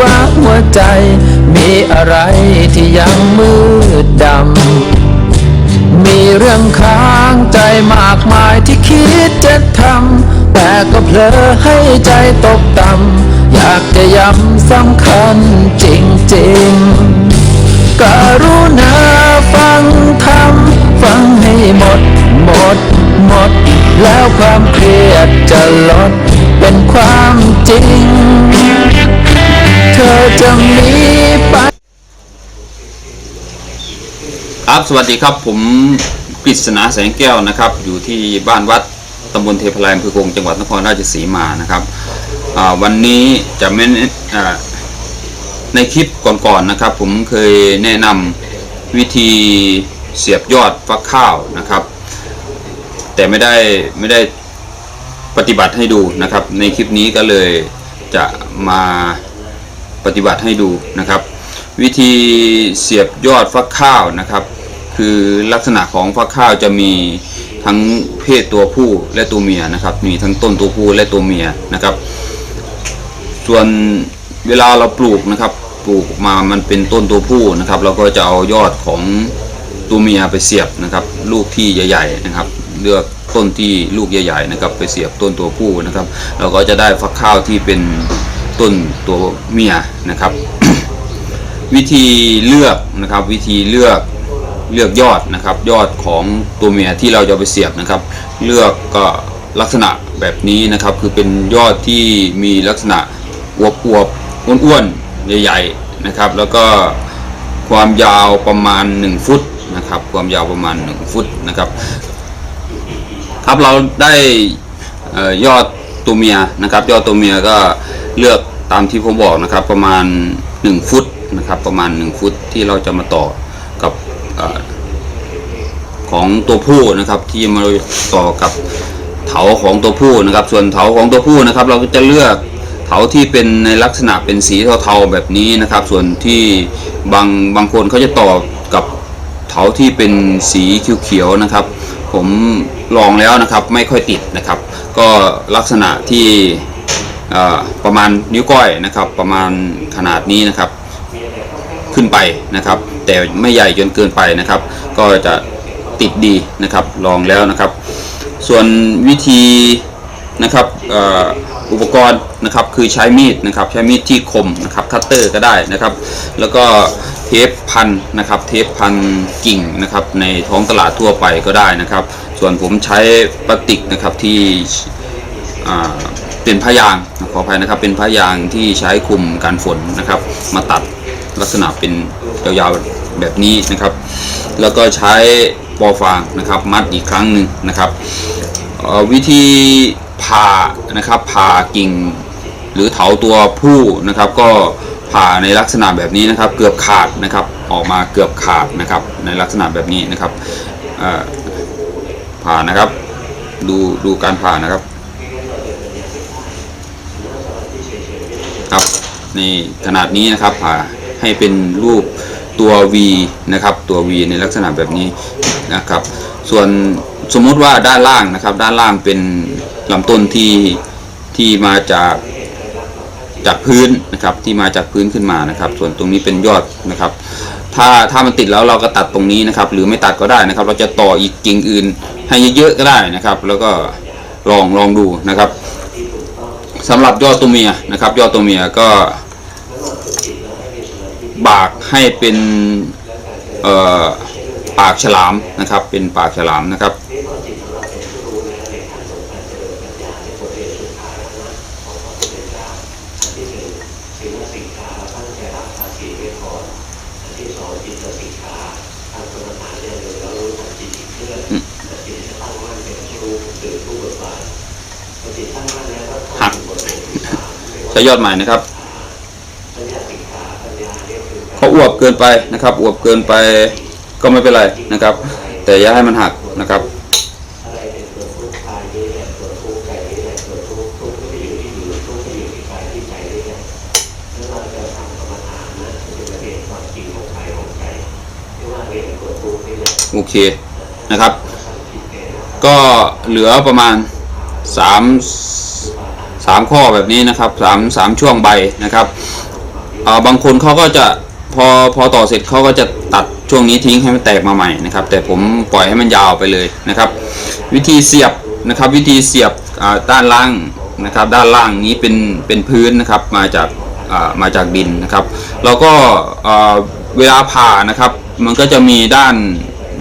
ว่าหัวใจ มีอะไรที่ยังมืดดำ มีเรื่องค้างใจมากมายที่คิดจะทำ แต่ก็เพลอให้ใจตกต่ำ อยากจะย้ำสำคัญจริงๆกรุณาฟังทำฟังให้หมด หมด หมด แล้วความเครียดจะลดเป็นความจริง จะมีไปครับสวัสดีครับผมกฤษณาแสงแก้วนะครับ อยู่ที่บ้านวัดตำบลเทพลายอำเภอคงจังหวัดนครราชสีมานะครับวันนี้จะไม่ในคลิปก่อนๆนะครับ ผมเคยแนะนำวิธีเสียบยอดฟักข้าวนะครับ แต่ไม่ได้ไม่ได้ปฏิบัติให้ดูนะครับ ในคลิปนี้ก็เลยจะมา ปฏิบัติให้ดูนะครับ วิธีเสียบยอดฟักข้าวนะครับ คือลักษณะของฟักข้าวจะมีทั้งเพศตัวผู้และตัวเมียนะครับ มีทั้งต้นตัวผู้และตัวเมียนะครับ ส่วนเวลาเราปลูกนะครับ ปลูกมามันเป็นต้นตัวผู้นะครับ เราก็จะเอายอดของตัวเมียไปเสียบนะครับ ลูกที่ใหญ่ ๆ นะครับ เลือกต้นที่ลูกใหญ่ ๆ นะครับ ไปเสียบต้นตัวผู้นะครับ เราก็จะได้ฟักข้าวที่เป็น ต้นตัวเมียนะครับ วิธีเลือกนะครับ วิธีเลือกเลือกยอดนะครับ ยอดของตัวเมียที่เราจะไปเสียบนะครับ เลือกก็ลักษณะแบบนี้นะครับ คือเป็นยอดที่มีลักษณะอวบอวบอ้วนๆใหญ่ๆนะครับ แล้วก็ความยาวประมาณ 1 ฟุตนะครับ ความยาวประมาณ 1 ฟุตนะครับ ครับเราได้ออยอดตัวเมียนะครับ ยอดตัวเมียก็ เลือกตามที่ผมบอกนะครับประมาณ 1 ฟุตนะครับประมาณ 1 ฟุตที่เราจะมาต่อกับอของตัวผู้นะครับ ที่มาต่อกับเถาของตัวผู้นะครับ ส่วนเถาของตัวผู้นะครับ เราก็จะเลือกเถาที่เป็นในลักษณะเป็นสีเทาๆแบบนี้นะครับ ส่วนที่บางบางคนเขาจะต่อกับเถาที่เป็นสีเขียวๆนะครับ ผมลองแล้วนะครับไม่ค่อยติดนะครับ ก็ลักษณะที่ ประมาณนิ้วก้อยนะครับ ประมาณขนาดนี้นะครับ ขึ้นไปนะครับ แต่ไม่ใหญ่จนเกินไปนะครับ ก็จะติดดีนะครับลองแล้วนะครับ ส่วนวิธีนะครับอ,อุปกรณ์นะครับคือใช้มีดนะครับ ใช้มีดที่คมนะครับคัตเตอร์ก็ได้นะครับ แล้วก็เทปพันนะครับ เทปพันกิ่งนะครับ ในท้องตลาดทั่วไปก็ได้นะครับ ส่วนผมใช้พลาสติกนะครับที่ เป็นผ้ายางขออภัยนะครับ เป็นผ้ายางที่ใช้คุมการฝนนะครับ มาตัดลักษณะเป็นยาวๆแบบนี้นะครับ แล้วก็ใช้ปอฟางนะครับ มัดอีกครั้งหนึ่งนะครับวิธีผ่านะครับผ่ากิ่ง หรือเถาตัวผู้นะครับ ก็ผ่าในลักษณะแบบนี้นะครับ เกือบขาดนะครับออกมาเกือบขาดนะครับ ในลักษณะแบบนี้นะครับผ่านะครับ ดูดูการผ่านะครับ ครับ ในขนาดนี้นะครับผ่าให้เป็นรูปตัว V นะครับ ตัว V ในลักษณะแบบนี้นะครับ ส่วนสมมุติว่าด้านล่างนะครับ ด้านล่างเป็นลำต้นที่ที่มาจากจากพื้นนะครับ ที่มาจากพื้นขึ้นมานะครับ ส่วนตรงนี้เป็นยอดนะครับ ถ้าถ้ามันติดแล้วเราก็ตัดตรงนี้นะครับ หรือไม่ตัดก็ได้นะครับ เราจะต่ออีกกิ่งอื่นให้เยอะๆก็ได้นะครับ แล้วก็ลองลองดูนะครับ สำหรับยอดตัวเมียนะครับ ยอดตัวเมียก็บากให้เป็นปากฉลามนะครับ เป็นปากฉลามนะครับ หักใช้ยอดใหม่นะครับเขาอวบเกินไปนะครับ อวบเกินไปก็ไม่เป็นไรนะครับ แต่อย่าให้มันหักนะครับโอเคนะครับ ก็เหลือประมาณ 3สามข้อแบบนี้นะครับสามสามช่วงใบนะครับอ่าบางคนเขาก็จะพอพอต่อเสร็จเขาก็จะตัดช่วงนี้ทิ้งให้มันแตกมาใหม่นะครับ แต่ผมปล่อยให้มันยาวไปเลยนะครับ วิธีเสียบนะครับ วิธีเสียบด้านล่างนะครับ ด้านล่างนี้เป็นเป็นพื้นนะครับมาจากมาจากดินนะครับ แล้วก็อ่าเวลาผ่านะครับ มันก็จะมีด้าน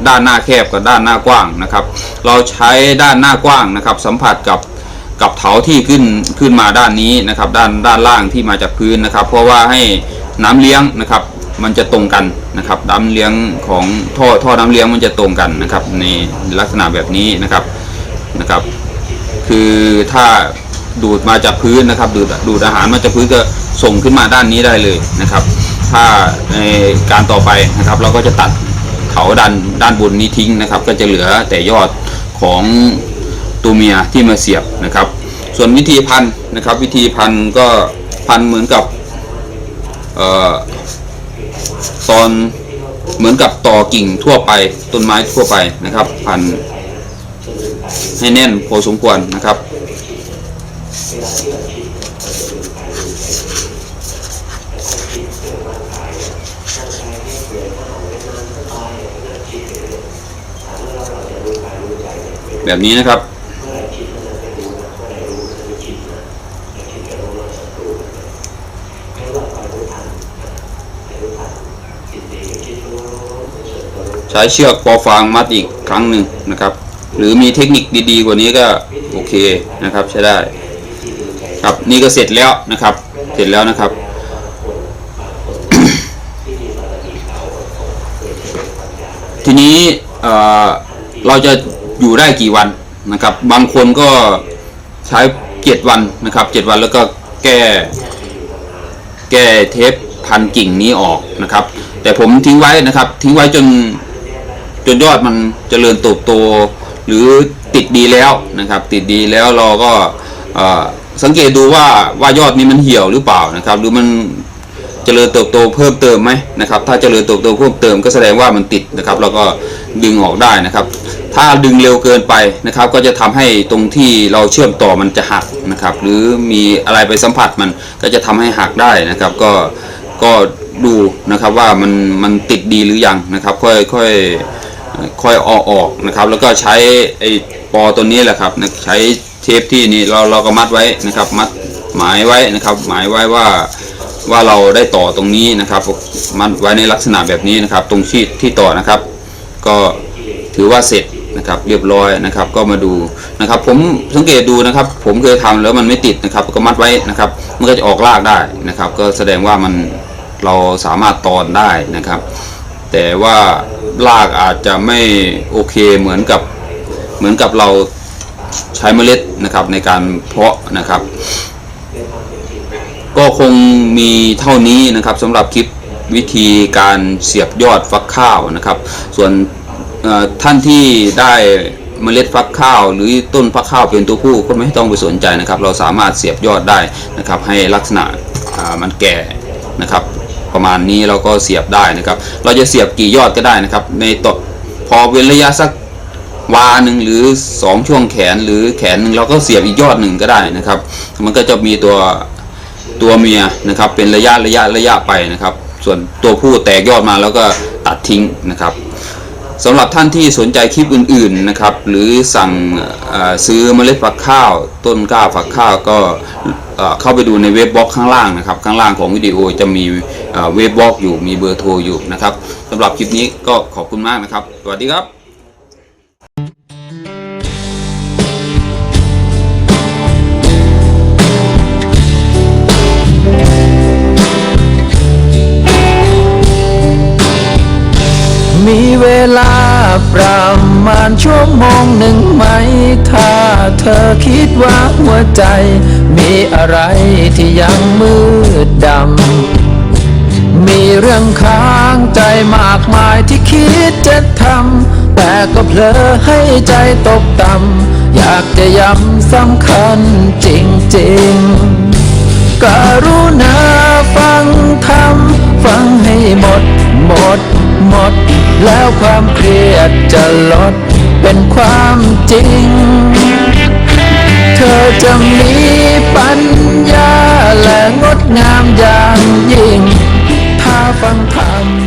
ด้านหน้าแคบกับด้านหน้ากว้างนะครับ เราใช้ด้านหน้ากว้างนะครับ สัมผัสกับกับเถาที่ขึ้นขึ้นมาด้านนี้นะครับ ด้านด้านล่างที่มาจากพื้นนะครับ เพราะว่าให้น้ำเลี้ยงนะครับ มันจะตรงกันนะครับน้ำเลี้ยงของท่อท่อน้ำเลี้ยงมันจะตรงกันนะครับ ในลักษณะแบบนี้นะครับนะครับ คือถ้าดูดมาจากพื้นนะครับ ดูดดูดอาหารมาจากพื้นก็ส่งขึ้นมาด้านนี้ได้เลยนะครับ ถ้าในการต่อไปนะครับ เราก็จะตัด เขาด้านด้านบนนี้ทิ้งนะครับ ก็จะเหลือแต่ยอดของตัวเมียที่มาเสียบนะครับ ส่วนวิธีพันนะครับ วิธีพันก็พันเหมือนกับออตอนเหมือนกับต่อกิ่งทั่วไปต้นไม้ทั่วไปนะครับ พันให้แน่นพอสมควรนะครับ แบบนี้นะครับ ใช้เชือกปอฟางมัดอีกครั้งหนึ่งนะครับ หรือมีเทคนิคดีๆ กว่านี้ก็โอเคนะครับใช้ได้ ครับนี่ก็เสร็จแล้วนะครับ เสร็จแล้วนะครับทีนี้เเราจะ อยู่ได้กี่วันนะครับ บางคนก็ใช้เจ็ดวันนะครับเจ็ดวันแล้วก็แก้ แก้เทปพันกิ่งนี้ออกนะครับ แต่ผมทิ้งไว้นะครับ ทิ้งไว้จนจนยอดมันเจริญเติบโตหรือติดดีแล้วนะครับ ติดดีแล้วเราก็สังเกตดูว่าว่ายอดนี้มันเหี่ยวหรือเปล่านะครับ หรือมัน เจริญเติบโตเพิ่มเติมไหมนะครับ ถ้าเจริญเติบโตเพิ่มเติมก็แสดงว่ามันติดนะครับเราก็ดึงออกได้นะครับ ถ้าดึงเร็วเกินไปนะครับ ก็จะทำให้ตรงที่เราเชื่อมต่อมันจะหักนะครับ หรือมีอะไรไปสัมผัสมันก็จะทำให้หักได้นะครับ ก็ก็ดูนะครับว่ามันมันติดดีหรือยังนะครับ ค่อยค่อยค่อยออกออกนะครับ แล้วก็ใช้ไอ้ปอตัวนี้แหละครับใช้เทปที่นี่เราเราก็มัดไว้นะครับ มัดหมายไว้นะครับ หมายไว้ว่า ว่าเราได้ต่อตรงนี้นะครับ มัดไว้ในลักษณะแบบนี้นะครับ ตรงที่ที่ต่อนะครับ ก็ถือว่าเสร็จนะครับ เรียบร้อยนะครับ ก็มาดูนะครับ ผมสังเกตดูนะครับ ผมเคยทำแล้วมันไม่ติดนะครับ ก็มัดไว้นะครับ มันก็จะออกรากได้นะครับ ก็แสดงว่ามันเราสามารถตอนได้นะครับ แต่ว่ารากอาจจะไม่โอเคเหมือนกับเหมือนกับเราใช้เมล็ดนะครับในการเพาะนะครับ ก็คงมีเท่านี้นะครับสำหรับคลิปวิธีการเสียบยอดฟักข้าวนะครับ ส่วนท่านที่ได้เมล็ดฟักข้าว หรือต้นฟักข้าวเป็นตัวผู้ก็ไม่ต้องไปสนใจนะครับ เราสามารถเสียบยอดได้นะครับ ให้ลักษณะมันแก่นะครับ ประมาณนี้เราก็เสียบได้นะครับ เราจะเสียบกี่ยอดก็ได้นะครับ ในต่อพอเว้นระยะสักวาหนึ่งหรือสองช่วงแขนหรือแขนหนึ่งเราก็เสียบอีกยอดหนึ่งก็ได้นะครับ มันก็จะมีตัว ตัวเมียนะครับ เป็นระยะระยะระยะไปนะครับ ส่วนตัวผู้แตกยอดมาแล้วก็ตัดทิ้งนะครับสำหรับท่านที่สนใจคลิปอื่นๆนะครับ หรือสั่งซื้อเมล็ดฝักข้าว ต้นกล้าฝักข้าวก็เข้าไปดูในเว็บบล็อกข้างล่างนะครับ ข้างล่างของวิดีโอจะมีเว็บบล็อกอยู่มีเบอร์โทรอยู่นะครับสำหรับคลิปนี้ก็ขอบคุณมากนะครับ สวัสดีครับ คิดว่าหัวใจ มีอะไรที่ยังมืดดำ มีเรื่องค้างใจมากมายที่คิดจะทำ แต่ก็เผลอให้ใจตกต่ำ อยากจะย้ำสำคัญจริงๆกรุณาฟังทำฟังให้หมด หมด หมด แล้วความเครียดจะลดเป็นความจริง ธอจะมีปัญญาและงดงามอย่างยิ่ง ถ้าฟังธรรม